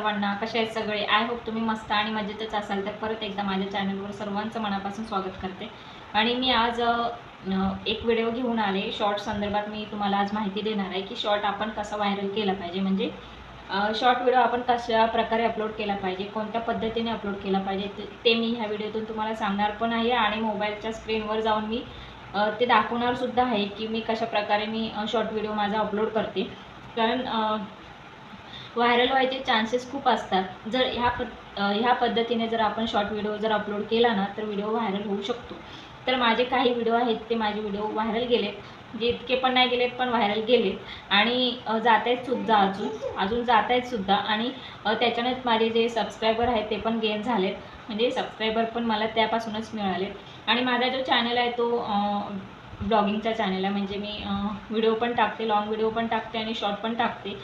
सर्वांना कसे आहेत सगळे? आय होप तुम्ही मस्त आणि मजेतच असाल. तर परत एकदा माझ्या चॅनलवर सर्वांचं मनापासून स्वागत करते. आणि मी आज एक व्हिडिओ घेऊन आले. शॉर्ट संदर्भात मी तुम्हाला आज माहिती देणार आहे की शॉर्ट आपण कसा व्हायरल केला पाहिजे. म्हणजे शॉर्ट व्हिडिओ आपण कशा प्रकारे अपलोड केला पाहिजे? कोणत्या पद्धतीने अपलोड केला पाहिजे? ते- ते मी ह्या व्हिडिओतून तुम्हाला सांगणार पण आहे. आणि मोबाईलच्या स्क्रीनवर जाऊन मी ते दाखवणारसुद्धा आहे की मी कशा प्रकारे मी शॉर्ट व्हिडिओ माझा अपलोड करते. कारण व्हायरल व्हायचे चान्सेस खूप असतात. जर ह्या पद ह्या पद्धतीने जर आपण शॉर्ट व्हिडिओ जर अपलोड केला ना तर व्हिडिओ व्हायरल होऊ शकतो. तर माझे काही व्हिडिओ आहेत ते माझे व्हिडिओ व्हायरल गेलेत जे इतके पण नाही गेलेत पण व्हायरल गेलेत आणि जात आहेत सुद्धा अजून. अजून जात आहेत सुद्धा. आणि त्याच्यानेच माझे जे सबस्क्रायबर आहेत ते पण गेन झालेत. म्हणजे सबस्क्रायबर पण मला त्यापासूनच मिळाले. आणि माझा जो चॅनल आहे तो ब्लॉगिंगचा चॅनल आहे. म्हणजे मी व्हिडिओ पण टाकते लॉंग व्हिडिओ पण टाकते आणि शॉर्ट पण टाकते.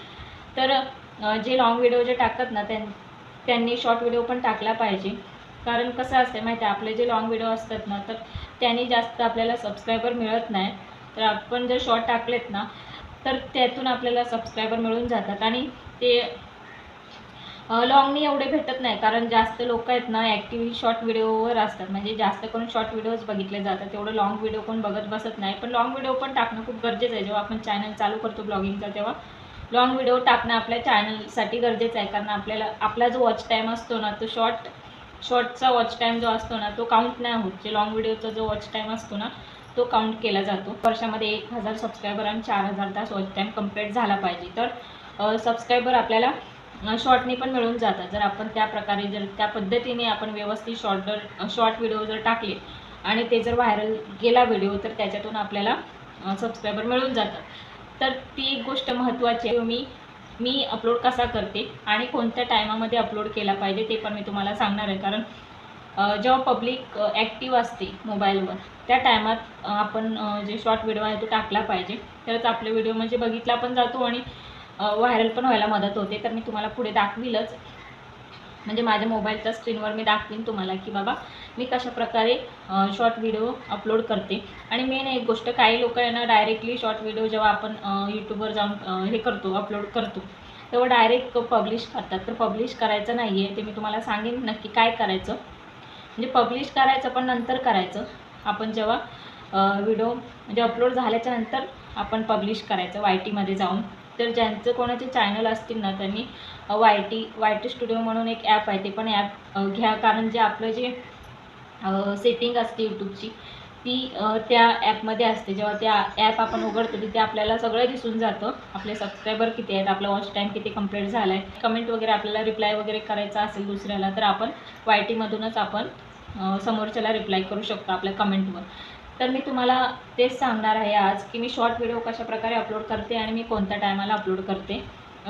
तर जे लॉंग व्हिडिओ जे टाकतात ना त्यां त्यांनी शॉर्ट व्हिडिओ पण टाकला पाहिजे. कारण कसं असतं माहिती आहे आपले जे लॉंग व्हिडिओ असतात ना तर त्यांनी जास्त आपल्याला सबस्क्रायबर मिळत नाही. तर आपण जर शॉर्ट टाकलेत ना तर त्यातून आपल्याला सबस्क्रायबर मिळून जातात. आणि ते लॉंगनी एवढे भेटत नाही कारण जास्त लोक आहेत ना ॲक्टिव्ह शॉर्ट व्हिडिओवर असतात. म्हणजे जास्त करून शॉर्ट व्हिडिओज बघितले जातात. तेवढं लॉंग व्हिडिओ कोण बघत बसत नाही. पण लॉंग व्हिडिओ पण टाकणं खूप गरजेचं आहे. जेव्हा आपण चॅनल चालू करतो ब्लॉगिंगचा तेव्हा लॉंग व्हिडिओ टाकणं आपल्या चॅनलसाठी गरजेचं आहे. कारण आपल्याला आपला जो वॉच टाईम असतो ना तो शॉर्ट शॉर्टचा वॉच टाईम जो असतो ना तो काउंट नाही होत. जे लॉंग व्हिडिओचा जो वॉच टाईम असतो ना तो काउंट केला जातो. वर्षामध्ये एक हजार सबस्क्रायबर आणि चार हजार तास वॉच टाईम कंप्लीट झाला पाहिजे. तर सबस्क्रायबर आपल्याला शॉर्टने पण मिळून जातात. जर आपण त्या प्रकारे जर त्या पद्धतीने आपण व्यवस्थित शॉर्टर शॉर्ट व्हिडिओ जर टाकले आणि ते जर व्हायरल गेला व्हिडिओ तर त्याच्यातून आपल्याला सबस्क्रायबर मिळून जातात. तर ती एक गोष्ट महत्त्वाची आहे. मी मी अपलोड कसा करते आणि कोणत्या टायमामध्ये अपलोड केला पाहिजे ते पण मी तुम्हाला सांगणार आहे. कारण जेव्हा पब्लिक ॲक्टिव्ह असते मोबाईलवर त्या टायमात आपण जे शॉर्ट व्हिडिओ आहे तो टाकला पाहिजे. तरच आपले व्हिडिओ म्हणजे बघितला पण जातो आणि व्हायरल पण व्हायला मदत होते. तर मी तुम्हाला पुढे दाखवीलच. म्हणजे माझ्या मोबाईलच्या स्क्रीनवर मी दाखवीन तुम्हाला की बाबा मी कशा प्रकारे शॉर्ट व्हिडिओ अपलोड करते. आणि मेन एक गोष्ट काही लोक आहे ना डायरेक्टली शॉर्ट व्हिडिओ जेव्हा आपण यूट्यूबवर जाऊन हे करतो अपलोड करतो तेव्हा डायरेक्ट पब्लिश करतात. तर पब्लिश करायचं नाही आहे ते मी तुम्हाला सांगेन नक्की काय करायचं. म्हणजे पब्लिश करायचं पण नंतर करायचं. आपण जेव्हा व्हिडिओ म्हणजे अपलोड झाल्याच्यानंतर आपण पब्लिश करायचं वाय टीमध्ये जाऊन. तर ज्यांचं कोणाचे चॅनल असतील ना त्यांनी Y T Y T studio म्हणून एक ॲप आहे ते पण ॲप घ्या. कारण जे आपलं जे सेटिंग असते यूट्यूबची ती त्या ॲपमध्ये असते. जेव्हा त्या ॲप आपण उघडतो तिथे आपल्याला सगळं दिसून जातं. आपले सबस्क्रायबर किती आहेत आपला वॉच टाईम किती कंप्लीट झाला आहे कमेंट वगैरे आपल्याला रिप्लाय वगैरे करायचा असेल दुसऱ्याला तर आपण वाय टीमधूनच आपण समोरच्याला रिप्लाय करू शकतो आपल्या कमेंटवर तर मी तुम्हाला तेच सांगणार आहे आज की मी शॉर्ट व्हिडिओ कशा प्रकारे अपलोड करते आणि मी कोणत्या टायमाला अपलोड करते.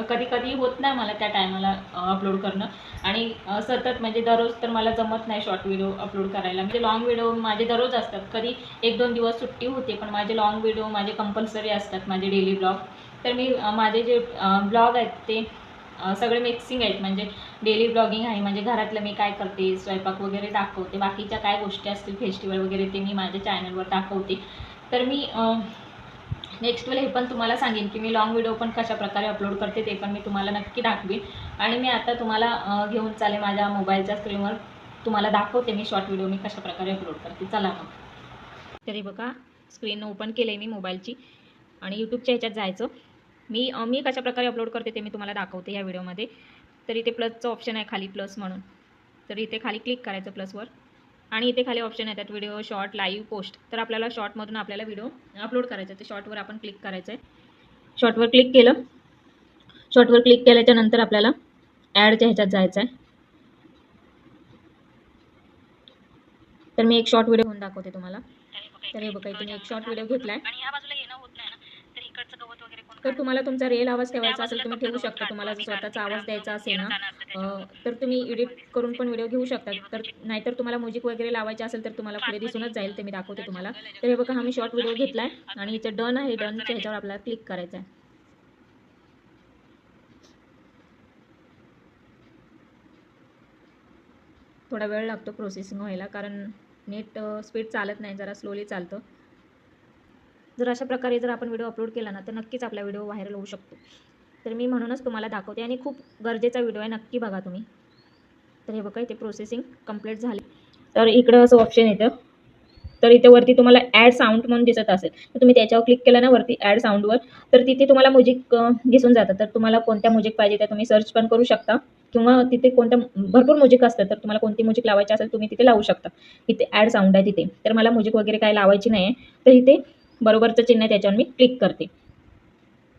कधी कधी होत नाही मला त्या टायमाला अपलोड करणं. आणि सतत म्हणजे दररोज तर मला जमत नाही शॉर्ट व्हिडिओ अपलोड करायला. म्हणजे लॉंग व्हिडिओ माझे दररोज असतात. कधी एक दोन दिवस सुट्टी होते पण माझे लॉंग व्हिडिओ माझे कंपल्सरी असतात माझे डेली ब्लॉग तर मी माझे जे ब्लॉग आहेत ते सगळे मिक्सिंग आहेत. म्हणजे डेली ब्लॉगिंग आहे. म्हणजे घरातलं मी काय करते स्वयंपाक वगैरे दाखवते. बाकीच्या काय गोष्टी असतील फेस्टिवल वगैरे ते मी माझ्या चॅनलवर दाखवते. तर मी नेक्स्ट वेळ हे पण तुम्हाला सांगेन की मी लॉंग व्हिडिओ पण कशा प्रकारे अपलोड करते ते पण मी तुम्हाला नक्की दाखवीन. आणि मी आता तुम्हाला घेऊन चाले माझ्या मोबाईलच्या स्क्रीनवर तुम्हाला दाखवते मी शॉर्ट व्हिडिओ मी कशाप्रकारे अपलोड करते. चला मग. तरी बघा स्क्रीन ओपन केलं आहे मी मोबाईलची आणि यूट्यूबच्या ह्याच्यात जायचं. मी मी कशा प्रकारे अपलोड करते ते मी तुम्हाला दाखवते या व्हिडिओमध्ये. तर इथे प्लसचं ऑप्शन आहे खाली प्लस म्हणून. तर इथे खाली क्लिक करायचं प्लसवर आणि इथे खाली ऑप्शन येतात व्हिडिओ शॉर्ट लाईव्ह पोस्ट तर आपल्याला शॉर्टमधून आपल्याला व्हिडिओ अपलोड करायचा आहे. तर शॉर्टवर आपण क्लिक करायचं आहे. शॉर्टवर क्लिक केलं. शॉर्टवर क्लिक केल्याच्यानंतर आपल्याला ॲडच्या ह्याच्यात जायचं आहे. तर मी एक शॉर्ट व्हिडिओ घेऊन दाखवते तुम्हाला. तर हे बघा इथे मी एक शॉर्ट व्हिडिओ घेतला आणि ह्या बाजूला येणं होत नाही ना तर इकडचं गवत वगैरे कोण तर तुम्हाला तुमचा रिअल आवाज ठेवायचा असेल तुम्ही ठेवू शकता. तुम्हाला जर स्वतःचा आवाज द्यायचा असेल ना तर तुम्ही एडिट करून पण व्हिडिओ घेऊ शकता. तर नाहीतर तुम्हाला म्युझिक वगैरे लावायचे असेल तर तुम्हाला पुढे दिसूनच जाईल ते मी दाखवते तुम्हाला. तर हे बघा हा मी शॉर्ट व्हिडिओ घेतलाय आणि इथे डन आहे डनच्या ह्याच्यावर आपल्याला क्लिक करायचं आहे थोडा वेळ लागतो प्रोसेसिंग व्हायला कारण नेट स्पीड चालत नाही जरा स्लोली चालतं. जर अशा प्रकारे जर आपण व्हिडिओ अपलोड केला ना तर नक्कीच आपला व्हिडिओ व्हायरल होऊ शकतो. तर मी म्हणूनच तुम्हाला दाखवते आणि खूप गरजेचा व्हिडिओ आहे नक्की बघा तुम्ही. तर हे बघा इथे प्रोसेसिंग कंप्लीट झाले. तर इकडं असं ऑप्शन येतं. तर इथे वरती तुम्हाला ॲड साऊंड म्हणून दिसत असेल. तर तुम्ही त्याच्यावर क्लिक केलं ना वरती ॲड साऊंडवर तर तिथे तुम्हाला म्युझिक दिसून जातं. तर तुम्हाला कोणत्या म्युझिक पाहिजे त्या तुम्ही सर्च पण करू शकता. किंवा तिथे कोणत्या भरपूर म्युझिक असतं तर तुम्हाला कोणती म्युझिक लावायची असेल तुम्ही तिथे लावू शकता. इथे ॲड साऊंड आहे तिथे. तर मला म्युझिक वगैरे काय लावायची नाही आहे तर इथे बरोबरचं चिन्ह आहे त्याच्यावर मी क्लिक करते.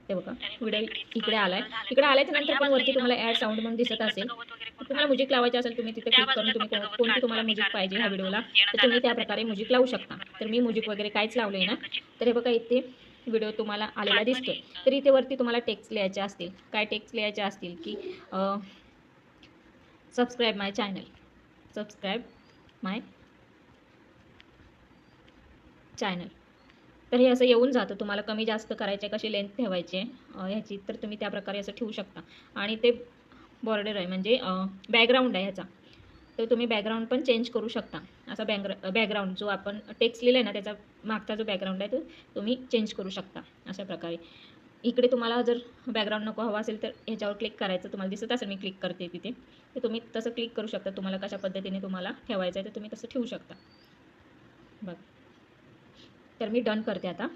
ते बघा व्हिडिओ इकडे आलाय. इकडे आल्याच्यानंतर पण वरती तुम्हाला ॲड साऊंड म्हणून दिसत असेल. तुम्हाला म्युझिक लावायचे असेल तुम्ही तिथे क्लिक करून तुम्ही कोणती तुम्हाला म्युझिक पाहिजे ह्या व्हिडिओला तर तुम्ही त्या प्रकारे म्युझिक लावू शकता. तर मी म्युझिक वगैरे काहीच लावले ना तर हे बघा इथे व्हिडिओ तुम्हाला आलेला दिसतोय. तर इथे वरती तुम्हाला टेक्स्ट लिहायचे असतील. काय टेक्स्ट लिहायचे असतील की subscribe my channel subscribe my channel तर हे असं येऊन जातं. तुम्हाला कमी जास्त करायचे कशी लेंथ ठेवायची ह्याची तर तुम्ही त्या प्रकारे असं ठेवू शकता. आणि ते बॉर्डर आहे म्हणजे बॅकग्राऊंड आहे ह्याचा. तर तुम्ही बॅकग्राऊंड पण चेंज करू शकता. असा बॅकग्रा बॅकग्राऊंड जो आपण टेक्स्ट लिहिला आहे ना त्याचा मागचा जो बॅकग्राऊंड आहे तो तुम्ही चेंज करू शकता. अशा प्रकारे. इकडे तुम्हाला जर बॅकग्राऊंड नको हवा असेल तर ह्याच्यावर क्लिक करायचं. तुम्हाला दिसत असेल मी क्लिक करते तिथे. तर तुम्ही तसं क्लिक करू शकता. तुम्हाला कशा पद्धतीने तुम्हाला ठेवायचं आहे तर तुम्ही तसं ठेवू शकता. बघ. तर मी डन करते आता.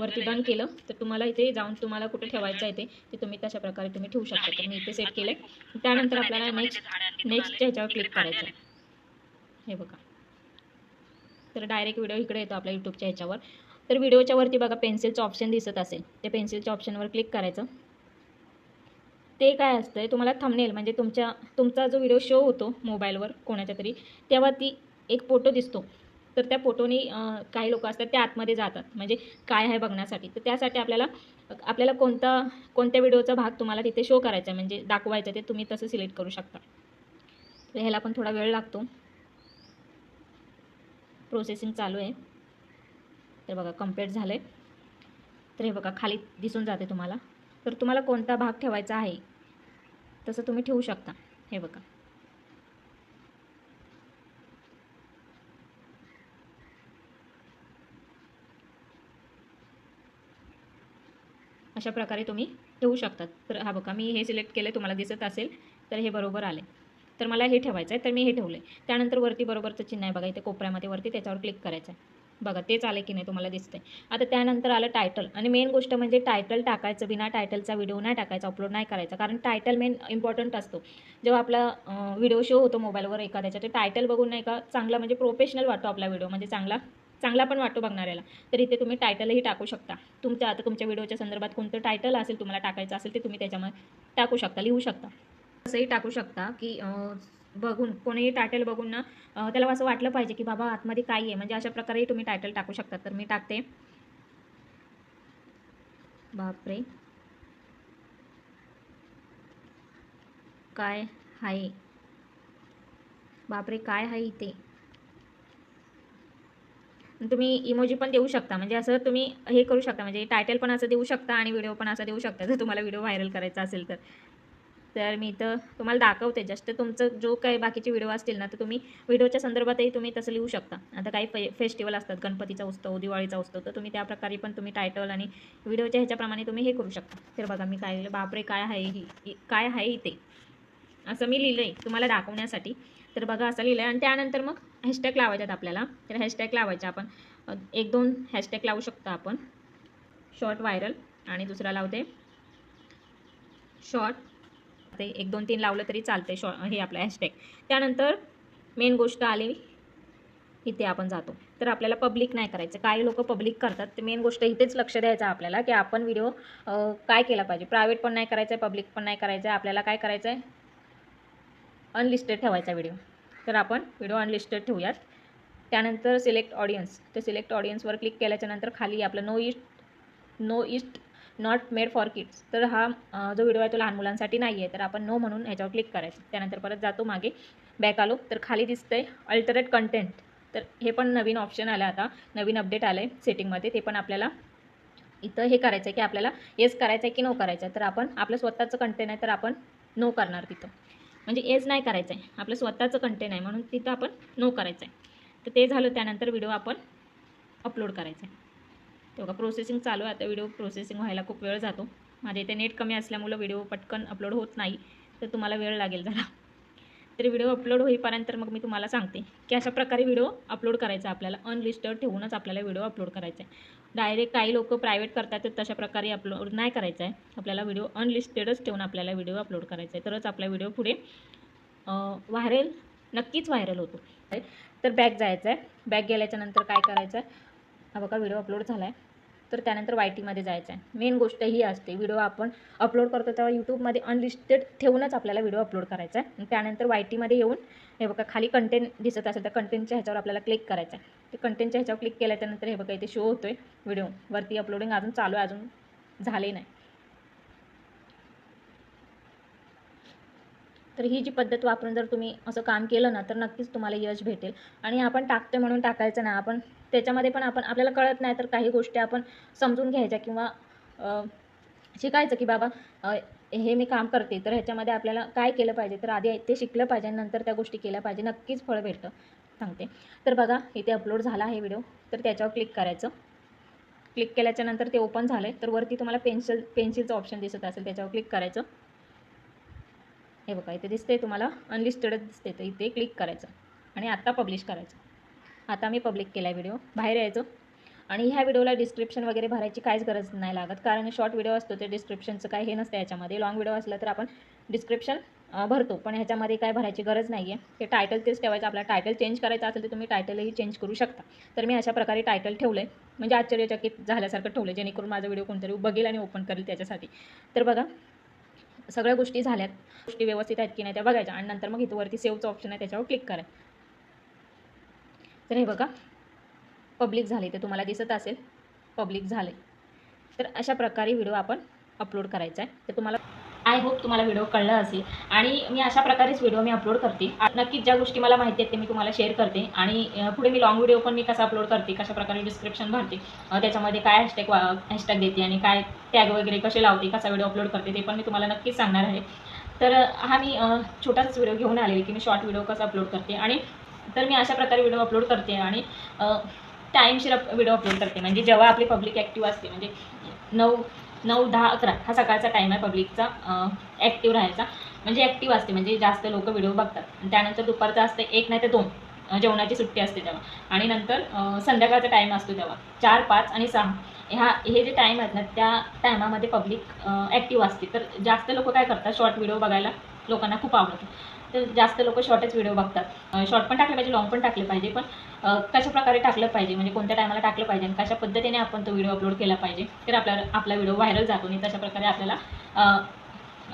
वरती डन केलं. तर तुम्हाला इथे जाऊन तुम्हाला कुठे ठेवायचं आहे ते तुम्ही तशा प्रकारे तुम्ही ठेवू शकता. तर मी इथे सेट केलं त्यानंतर आपल्याला नेक्स्ट नेक्स्टच्या ह्याच्यावर क्लिक करायचं हे बघा. तर डायरेक्ट व्हिडिओ इकडे येतो आपल्या यूट्यूबच्या ह्याच्यावर. तर व्हिडिओच्या वरती बघा पेन्सिलचं ऑप्शन दिसत असेल. ते पेन्सिलच्या ऑप्शनवर क्लिक करायचं. ते काय असतं तुम्हाला थंबनेल म्हणजे तुमच्या तुमचा जो व्हिडिओ शो होतो मोबाईलवर कोणाच्या तरी तेव्हा ती एक फोटो दिसतो. तर त्या फोटोनी काही लोक असतात त्या आतमध्ये जातात. म्हणजे काय आहे बघण्यासाठी. तर त्यासाठी आपल्याला आपल्याला कोणता कोणत्या व्हिडिओचा भाग तुम्हाला तिथे शो करायचा आहे? म्हणजे दाखवायचा आहे ते तुम्ही तसं सिलेक्ट करू शकता. तर ह्याला पण थोडा वेळ लागतो. प्रोसेसिंग चालू आहे. तर बघा कंप्लीट झालं आहे तर हे बघा खाली दिसून जाते तुम्हाला. तर तुम्हाला कोणता भाग ठेवायचा आहे तसं तुम्ही ठेवू शकता. हे बघा. अशा प्रकारे तुम्ही ठेवू शकतात. तर हा बघा मी हे सिलेक्ट केलं तुम्हाला दिसत असेल तर हे बरोबर आले तर मला हे ठेवायचं आहे तर मी हे ठेवलं आहे त्यानंतर वरती बरोबरचं चिन्ह आहे बघा इथे कोपऱ्यामध्ये वरती त्याच्यावर क्लिक करायचं आहे बघा तेच आले की नाही तुम्हाला दिसतंय. आता त्यानंतर आलं टायटल आणि मेन गोष्ट म्हणजे टायटल टाकायचं बिना टायटलचा व्हिडिओ नाही टाकायचा अपलोड नाही करायचा. कारण टायटल मेन इम्पॉर्टंट असतो. जेव्हा आपला व्हिडिओ शो होतो मोबाईलवर एखाद्याच्या ते टायटल बघून नाही का चांगला म्हणजे प्रोफेशनल वाटतो आपला व्हिडिओ म्हणजे चांगला चांगला पण वाटतो बघणाऱ्याला. तर इथे तुम्ही टायटलही टाकू शकता. तुमच्या आता तुमच्या व्हिडिओच्या संदर्भात कोणतं टायटल असेल तुम्हाला टाकायचं असेल ते तुम्ही त्याच्यामध्ये टाकू शकता लिहू शकता. असंही टाकू शकता की बघून कोणीही टायटल बघून ना त्याला असं वाटलं पाहिजे की बाबा आतमध्ये काय आहे. म्हणजे अशा प्रकारेही तुम्ही टायटल टाकू शकता. तर मी टाकते. बापरे. काय आहे बापरे काय आहे इथे? तुम्ही इमोजी पण देऊ शकता. म्हणजे असं तुम्ही हे करू शकता. म्हणजे टायटल पण असं देऊ शकता आणि व्हिडिओ पण असा देऊ शकता. जर तुम्हाला व्हिडिओ व्हायरल करायचा असेल तर. तर मी इथं तुम्हाला दाखवते. जस्ट तुमचं जो काही बाकीचे व्हिडिओ असतील ना तर तुम्ही व्हिडिओच्या संदर्भातही तुम्ही तसं लिहू शकता. आता काही फे फेस्टिवल असतात. गणपतीचा उत्सव दिवाळीचा उत्सव तर तुम्ही त्या प्रकारे पण तुम्ही टायटल आणि व्हिडिओच्या ह्याच्याप्रमाणे तुम्ही हे करू शकता. तर बघा मी काय लिहिलं बापरे काय आहे ही ही- काय आहे इथे? असं मी लिहिलं आहे तुम्हाला दाखवण्यासाठी. तर बघा असं लिहिलं आहे आणि त्यानंतर मग हॅशटॅग लावायच्यात आपल्याला. तर हॅशटॅग लावायचे आपण. एक दोन हॅशटॅग लावू शकतो आपण. शॉर्ट व्हायरल आणि दुसरा लावते शॉर्ट ते एक दोन तीन लावलं तरी चालते शॉ हे आपलं हॅशटॅग त्यानंतर मेन गोष्ट आली. इथे आपण जातो. तर आपल्याला पब्लिक नाही करायचं. काही लोक पब्लिक करतात. तर मेन गोष्ट इथेच लक्ष द्यायचं आपल्याला की आपण व्हिडिओ काय केला पाहिजे. प्रायव्हेट पण नाही करायचं आहे पब्लिक पण नाही करायचं आहे आपल्याला काय करायचं आहे अनलिस्टेड ठेवायचा व्हिडिओ तर आपण व्हिडिओ अनलिस्टेड ठेवूयात. त्यानंतर सिलेक्ट ऑडियन्स तर सिलेक्ट ऑडियन्सवर क्लिक केल्याच्यानंतर खाली आपलं no east no east not made for kids तर हा जो व्हिडिओ आहे तो लहान मुलांसाठी नाही आहे तर आपण नो म्हणून ह्याच्यावर क्लिक करायचं. त्यानंतर परत जातो मागे. बॅक आलो. तर खाली दिसतंय अल्टरेट कंटेंट तर हे पण नवीन ऑप्शन आलं आता. नवीन अपडेट आलं आहे सेटिंगमध्ये ते पण आपल्याला इथं हे करायचं आहे की आपल्याला येस करायचं आहे की नो करायचं आहे तर आपण आपलं स्वतःचं कंटेंट आहे तर आपण नो करणार तिथं. म्हणजे एज नाही करायचं आहे आपलं स्वतःचं कंटेंट आहे म्हणून तिथं आपण नो करायचं आहे तर ते झालं त्यानंतर व्हिडिओ आपण अपलोड करायचा आहे तेव्हा प्रोसेसिंग चालू आहे. आता व्हिडिओ प्रोसेसिंग व्हायला खूप वेळ जातो. माझ्या इथे नेट कमी असल्यामुळं व्हिडिओ पटकन अपलोड होत नाही. तर तुम्हाला वेळ लागेल जरा. तर व्हिडिओ अपलोड होईपर्यंत मग मी तुम्हाला सांगते की अशा प्रकारे व्हिडिओ अपलोड करायचा आपल्याला. अनलिस्टेड ठेवूनच आपल्याला व्हिडिओ अपलोड करायचा आहे डायरेक्ट काही लोक प्रायव्हेट करतात तर तशा प्रकारे अपलोड नाही करायचं आहे आपल्याला व्हिडिओ अनलिस्टेडच ठेवून आपल्याला व्हिडिओ अपलोड करायचा आहे तरच आपला व्हिडिओ पुढे व्हायरल नक्कीच व्हायरल होतो. तर बॅग जायचं आहे बॅग गेल्याच्यानंतर काय करायचं आहे हा बघा व्हिडिओ अपलोड झाला आहे तर त्यानंतर वाय टीमध्ये जायचं आहे मेन गोष्ट ही असते व्हिडिओ आपण अपलोड करतो तेव्हा यूट्यूबमध्ये अनलिस्टेड ठेवूनच आपल्याला व्हिडिओ अपलोड करायचा आहे आणि त्यानंतर वाय टीमध्ये येऊन हे बघा खाली कंटेंट दिसत असेल तर कंटेंटच्या ह्याच्यावर आपल्याला क्लिक करायचं आहे ते कंटेंटच्या ह्याच्यावर क्लिक केल्याच्यानंतर हे बघा इथे शो होतो आहे व्हिडिओ वरती अपलोडिंग अजून चालू आहे अजून झाले नाही. तर ही जी पद्धत वापरून जर तुम्ही असं काम केलं ना तर नक्कीच तुम्हाला यश भेटेल. आणि आपण टाकतोय म्हणून टाकायचं नाही. आपण त्याच्यामध्ये पण आपण आपल्याला कळत नाही तर काही गोष्टी आपण समजून घ्यायच्या किंवा शिकायचं की बाबा हे मी काम करते तर ह्याच्यामध्ये आपल्याला काय केलं पाहिजे? तर आधी ते शिकलं पाहिजे नंतर त्या गोष्टी केल्या पाहिजे. नक्कीच फळ भेटतं. सांगते. तर बघा इथे अपलोड झाला आहे व्हिडिओ. तर त्याच्यावर क्लिक करायचं. क्लिक केल्याच्यानंतर ते ओपन झालं आहे तर वरती तुम्हाला पेन्सिल पेन्सिलचं ऑप्शन दिसत असेल त्याच्यावर क्लिक करायचं. हे बघा इथे दिसते तुम्हाला अनलिस्टेडच दिसते तर इथे क्लिक करायचं आणि आत्ता पब्लिश करायचं. आता मी पब्लिक केला आहे व्हिडिओ बाहेर यायचं. आणि ह्या व्हिडिओला डिस्क्रिप्शन वगैरे भरायची काहीच गरज नाही लागत. कारण शॉर्ट व्हिडिओ असतो ते डिस्क्रिप्शनचं काय हे नसतं याच्यामध्ये. लॉंग व्हिडिओ असला तर आपण डिस्क्रिप्शन भरतो. पण ह्याच्यामध्ये काय भरायची गरज नाही आहे ते टायटल तेच ठेवायचं. आपला टायटल चेंज करायचं असेल तर तुम्ही टायटलही चेंज करू शकता. तर मी अशा प्रकारे टायटल ठेवलं आहे म्हणजे आश्चर्यचकित झाल्यासारखं ठेवलं जेणेकरून माझा व्हिडिओ कोणतरी बघेल आणि ओपन करेल त्याच्यासाठी. तर बघा सगळ्या गोष्टी झाल्यात. गोष्टी व्यवस्थित आहेत की नाही त्या बघायच्या आणि नंतर मग इथं वरती सेव्हचं ऑप्शन आहे त्याच्यावर क्लिक करा. तर हे बघा. पब्लिक झाले ते तुम्हाला दिसत असेल. पब्लिक झाले तर अशा प्रकारे व्हिडिओ आपण अपलोड करायचा आहे. तर तुम्हाला आय होप तुम्हाला व्हिडिओ कळला असेल. आणि मी अशा प्रकारेच व्हिडिओ मी अपलोड करते. नक्कीच ज्या गोष्टी मला माहिती आहेत ते मी तुम्हाला शेअर करते. आणि पुढे मी लॉंग व्हिडिओ पण मी कसा अपलोड करते कशा प्रकारे डिस्क्रिप्शन भरते त्याच्यामध्ये काय हॅशटॅग हॅशटॅग देते आणि काय टॅग वगैरे कसे लावते कसा व्हिडिओ अपलोड करते ते पण मी तुम्हाला नक्कीच सांगणार आहे. तर हा मी छोटाच छोटासाच व्हिडिओ घेऊन आलेली की मी शॉर्ट व्हिडिओ कसा अपलोड करते. आणि तर मी अशा प्रकारे व्हिडिओ अपलोड करते आणि टाईमशीर व्हिडिओ अपलोड करते. म्हणजे जेव्हा आपली पब्लिक ॲक्टिव्ह असते म्हणजे नऊ नऊ दहा अकरा हा सकाळचा टाईम आहे पब्लिकचा ॲक्टिव्ह राहायचा. म्हणजे ॲक्टिव्ह असते. म्हणजे जास्त लोक व्हिडिओ बघतात. आणि त्यानंतर दुपारचा असते एक नाही तर दोन जेवणाची सुट्टी असते तेव्हा. आणि नंतर संध्याकाळचा टाईम असतो तेव्हा. चार पाच आणि सहा. ह्या हे जे टाईम आहेत ना त्या टायमामध्ये पब्लिक ॲक्टिव्ह असते. तर जास्त लोक काय करतात? शॉर्ट व्हिडिओ बघायला लोकांना खूप आवडतं. तर जास्त लोक शॉर्टच व्हिडिओ बघतात. शॉर्ट पण टाकले पाहिजे लाँग पण टाकले पाहिजे. पण कशा प्रकारे टाकलं पाहिजे म्हणजे कोणत्या टायमाला टाकलं पाहिजे आणि कशा पद्धतीने आपण तो व्हिडिओ अपलोड केला पाहिजे तर आपला आपला व्हिडिओ व्हायरल जातो आणि तशा प्रकारे आपल्याला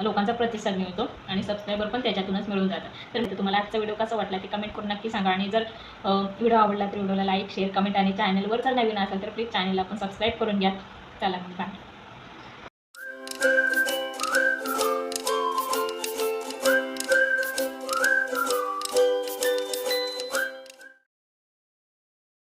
लोकांचा प्रतिसाद मिळतो आणि सबस्क्रायबर पण त्याच्यातूनच मिळून जातात. तर तुम्हाला आजचा व्हिडिओ कसा वाटला ते कमेंट करून नक्की सांगा आणि जर व्हिडिओ आवडला तर व्हिडिओला लाईक शेअर कमेंट आणि चॅनलवर जर नवीन असेल तर प्लीज चॅनलला पण सबस्क्राईब करून घ्या. चला मग बाय